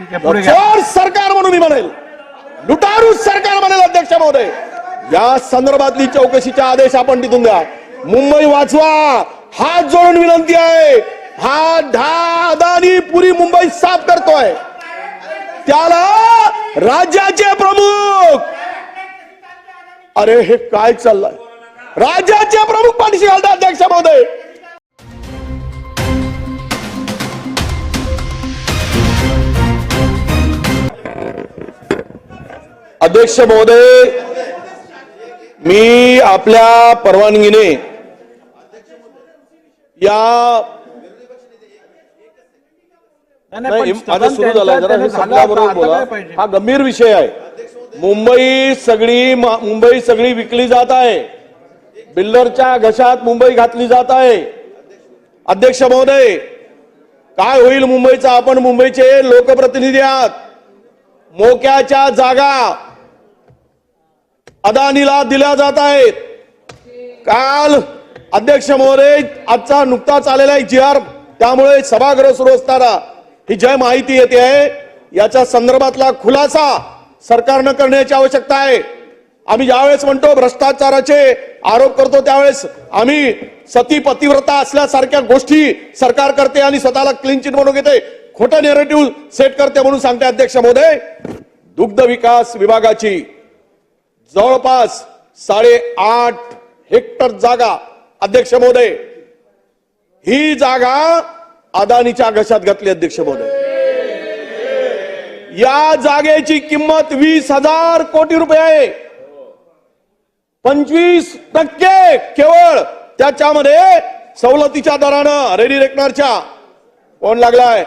चोर सरकार म्हणून मी म्हणेल. लुटारू सरकार म्हणेल अध्यक्ष महोदय. या संदर्भातली चौकशीचा आदेश आपण तिथून द्या. मुंबई वाचवा. हात जोडून विनंती आहे. हा ढा अदानी पुरी मुंबई साफ करतोय. त्याला राज्याचे प्रमुख. अरे हे काय चाललंय? राज्याचे प्रमुख पाठीशी घालतात अध्यक्ष महोदय. अध्यक्ष महोदय मी आपल्या परवानगीने या सुरू झालं जरा हे बोला? हा गंभीर विषय आहे. मुंबई सगळी मुंबई सगळी विकली जात आहे. बिल्डरच्या घशात मुंबई घातली जात आहे. अध्यक्ष महोदय काय होईल मुंबईचा? आपण मुंबईचे लोकप्रतिनिधी आहात. मोक्याच्या जागा अदानीला दिल्या जात आहेत. काल अध्यक्ष मोरे आजचा नुकताच आलेला आहे जी आर त्यामुळे सभागृह सुरू असताना ही जय माहिती येते आहे. याच्या संदर्भातला खुलासा सरकारनं करण्याची आवश्यकता आहे. आम्ही ज्यावेळेस म्हणतो भ्रष्टाचाराचे आरोप करतो त्यावेळेस आम्ही सती पतिव्रता असल्यासारख्या गोष्टी सरकार करते आणि स्वतःला क्लीन चिट म्हणून घेते. खोटं नेरेटिव्ह सेट करते म्हणून सांगते अध्यक्ष महोदय. दुग्ध विकास विभागाची जवळपास साडेआठ हेक्टर जागा अध्यक्ष महोदय. ही जागा अदानीच्या घशात घातली अध्यक्ष महोदय. या जागेची किंमत वीस हजार कोटी रुपये आहे. पंचवीस टक्के केवळ त्याच्यामध्ये सवलतीच्या दरानं रेडी रेकनरच्या. कोण लागलाय?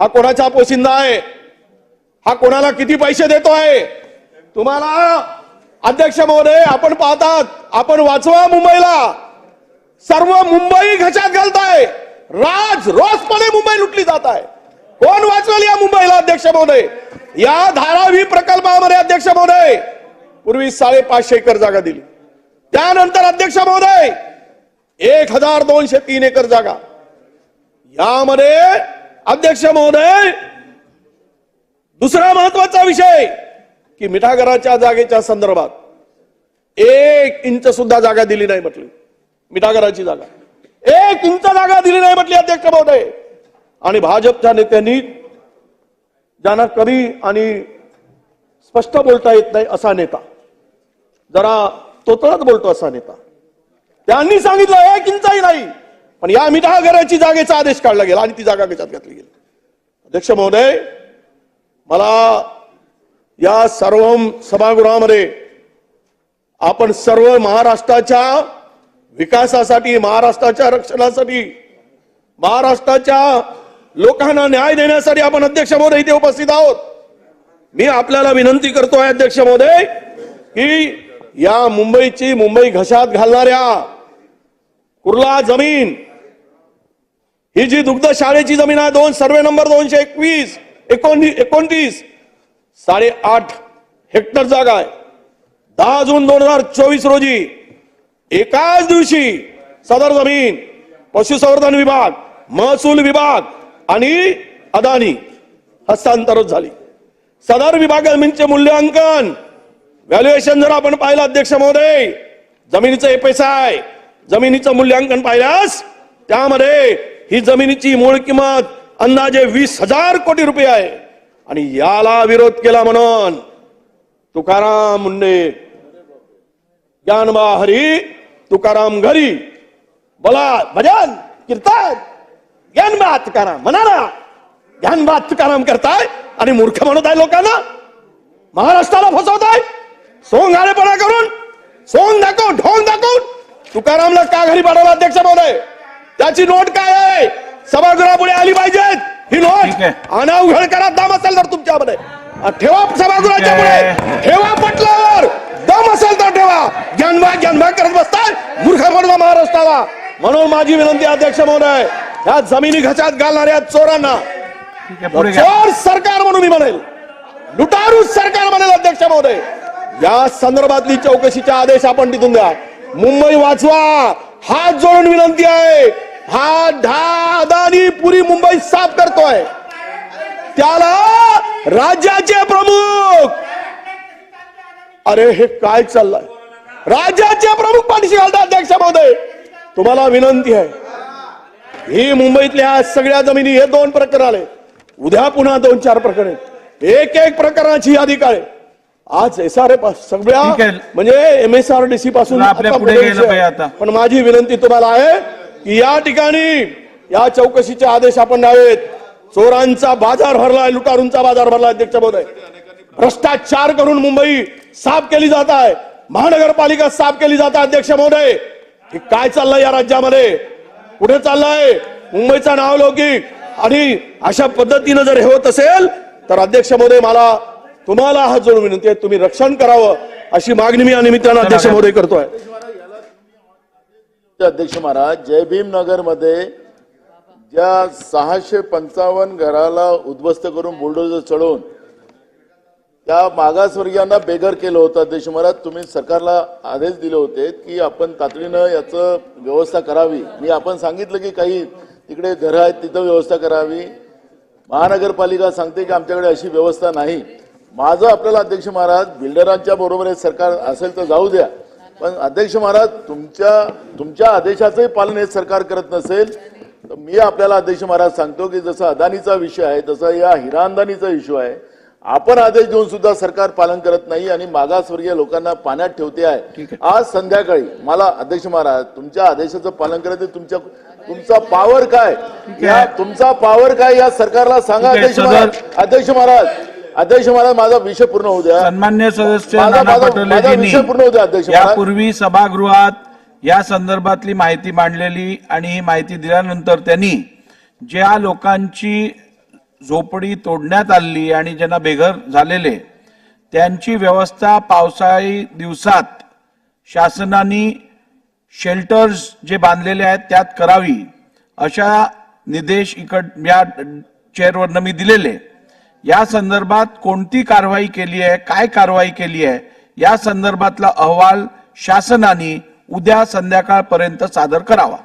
हा कोणाचा पोशिंदा आहे? हा कोणाला किती पैसे देतो आहे तुम्हाला अध्यक्ष महोदय आपण पाहतात आपण वाचवा मुंबईला. सर्व मुंबई घशात घालताय. राज रोजपणे मुंबई लुटली जात आहे. कोण वाचवेल या मुंबईला अध्यक्ष महोदय? या धारावी प्रकल्पामध्ये अध्यक्ष महोदय पूर्वी साडेपाचशे एकर जागा दिली. त्यानंतर अध्यक्ष महोदय एक हजार दोनशे तीन एकर जागा. यामध्ये अध्यक्ष महोदय दुसरा महत्त्वाचा विषय की मिठागराच्या जागेच्या संदर्भात एक इंच सुद्धा जागा दिली नाही म्हटली. मिठागराची जागा. एक इंच जागा दिली नाही म्हटली अध्यक्ष महोदय. आणि भाजपच्या नेत्यांनी ज्यांना कमी आणि स्पष्ट बोलता येत नाही असा नेता जरा तोतळत बोलतो असा नेता त्यांनी सांगितलं एक इंचही नाही. पण या मिठागराची जागेचा आदेश काढला गेला आणि ती जागा कशात घातली गेली. अध्यक्ष महोदय मला या सर्व सभागृहामध्ये आपण सर्व महाराष्ट्राच्या विकासासाठी महाराष्ट्राच्या रक्षणासाठी महाराष्ट्राच्या लोकांना न्याय देण्यासाठी आपण अध्यक्ष महोदय इथे उपस्थित आहोत. मी आपल्याला विनंती करतोय अध्यक्ष महोदय की या मुंबईची मुंबई घशात घालणाऱ्या कुर्ला जमीन ही जी दुग्ध शाळेची जमीन आहे दोन सर्वे नंबर दोनशे एकवीस एकोणतीस एकोणतीस साडेआठ हेक्टर जागा आहे. दहा जून दोन हजार चोवीस रोजी एकाच दिवशी सदर जमीन पशुसंवर्धन विभाग महसूल विभाग आणि अदानी हस्तांतरित झाली. सदर विभाग जमीनचे मूल्यांकन व्हॅल्युएशन जर आपण पाहिलं अध्यक्ष महोदय जमिनीचं एफएसआय जमिनीचं मूल्यांकन पाहिल्यास त्यामध्ये ही जमिनीची मूळ किंमत अंदाजे वीस हजार कोटी रुपये आहे. आणि याला विरोध केला म्हणून तुकाराम मुंडे ज्ञानबा हरी तुकाराम घरी बोला भजन कीर्तन ज्ञानबा तुकाराम म्हणा ना ज्ञानबा तुकाराम करताय आणि मूर्ख म्हणत आहे लोकांना महाराष्ट्राला फसवताय सोंग आलेपणा करून सोंग दाखवून ढोंग दाखवून तुकारामला का घरी पाठवला अध्यक्ष महोदय? त्याची नोट काय आहे? सभागृहापुढे आली पाहिजेत. ही आहे. अनावघड करा दम असेल तर तुमच्यामध्ये. ठेवा सभागृहाच्या पुढे. ठेवा पटलावर. दम असेल तर ठेवा. ज्ञानभा ज्ञानभा करत बसताय. मूर्ख म्हणून महाराष्ट्राला. म्हणून माझी विनंती अध्यक्ष महोदय या जमिनी घशात घालणाऱ्या चोरांना. चोर सरकार म्हणून मी म्हणेल. लुटारू सरकार म्हणेल अध्यक्ष महोदय. या संदर्भातली चौकशीचा आदेश आपण तिथून द्या. मुंबई वाचवा. हात जोडून विनंती आहे. हा ढा अदानी पुरी मुंबई साफ करतोय. त्याला राज्याचे प्रमुख. अरे हे काय चाललंय? राज्याचे प्रमुख पाठीशी घालतात अध्यक्ष महोदय. तुम्हाला विनंती आहे. ही मुंबईतल्या सगळ्या जमिनी हे दोन प्रकरण आले उद्या पुन्हा दोन चार प्रकरण. एक एक प्रकरणाची यादी काय आज एस आर सगळ्या. म्हणजे M S R D C पासून. पण माझी विनंती तुम्हाला आहे की या ठिकाणी या चौकशीचे आदेश आपण द्यावेत चोरांचा बाजार भरलाय लुटारूंचा बाजार भरलाय अध्यक्ष महोदय भ्रष्टाचार करून मुंबई साफ केली जात आहे. महानगरपालिका साफ केली जात आहे अध्यक्ष महोदय हे काय चाललंय या राज्यामध्ये? कुठे चाललंय? मुंबईचा नावलौकिक. आणि अशा पद्धतीनं जर हे होत असेल तर अध्यक्ष महोदय मला तुम्हाला हात जोडून विनंती आहे तुम्ही रक्षण करावं अशी मागणी मी या निमित्तानं अध्यक्ष महोदय करतोय. अध्यक्ष महाराज. जय भीम नगरमध्ये ज्या सहाशे पंचावन्न घराला उद्ध्वस्त करून बुलडोजर चढवून त्या मागासवर्गीयांना बेघर केलं होतं अध्यक्ष महाराज. तुम्ही सरकारला आदेश दिले होते की आपण तातडीनं याचं व्यवस्था करावी. मी आपण सांगितलं की काही तिकडे घरं आहेत तिथं व्यवस्था करावी. महानगरपालिका सांगते की आमच्याकडे अशी व्यवस्था नाही. माझं आपल्याला अध्यक्ष महाराज बिल्डरांच्या बरोबर सरकार असेल तर जाऊ द्या. पण अध्यक्ष महाराज तुमच्या तुमच्या आदेशाचंही पालन हे सरकार करत नसेल तर मी आपल्याला अध्यक्ष महाराज सांगतो की जसं अदानीचा विषय आहे तसा या हिरा अंदानीचा इश्यू आहे. आपण आदेश देऊन सुद्धा सरकार पालन करत नाही आणि मागासवर्गीय लोकांना पाण्यात ठेवते आहे. आज संध्याकाळी मला अध्यक्ष महाराज तुमच्या आदेशाचं पालन करायचं तुमच्या तुमचा पावर काय? या तुमचा पावर काय या सरकारला सांगा अध्यक्ष महाराज. अध्यक्ष महाराज अध्यक्ष महाराज माझा विषय पूर्ण होऊ द्या सन्मान्य सदस्य माझा- नाना माझा- पटोले माझा विषय पूर्ण होऊ द्या, अध्यक्ष. यापूर्वी सभागृहात या संदर्भातली माहिती मांडलेली आणि ही माहिती दिल्यानंतर त्यांनी ज्या लोकांची झोपडी तोडण्यात आली आणि ज्यांना बेघर झालेले त्यांची व्यवस्था पावसाळी दिवसात शासनाने शेल्टर्स जे बांधलेले आहेत त्यात करावी अशा निर्देश इकड या चेअरवरनं मी दिलेले या संदर्भात कोणती कारवाई केली आहे काय कारवाई केली आहे या संदर्भातला अहवाल शासनाने उद्या संध्याकाळपर्यंत सादर करावा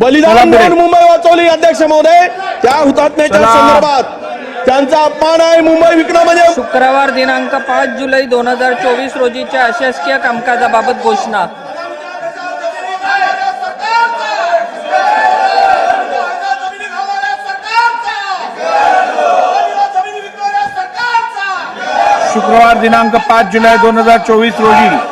बलिदान. देऊन मुंबई वाचवली अध्यक्ष महोदय त्या हुतात्म्याच्या. संदर्भात त्यांचा अपमान आहे मुंबई विकणं म्हणजे शुक्रवार दिनांक पाच जुलै दोन हजार चोवीस रोजीच्या अशासकीय कामकाजाबाबत घोषणा शुक्रवार दिनांक पाच जुलै दोन हजार चोवीस रोजी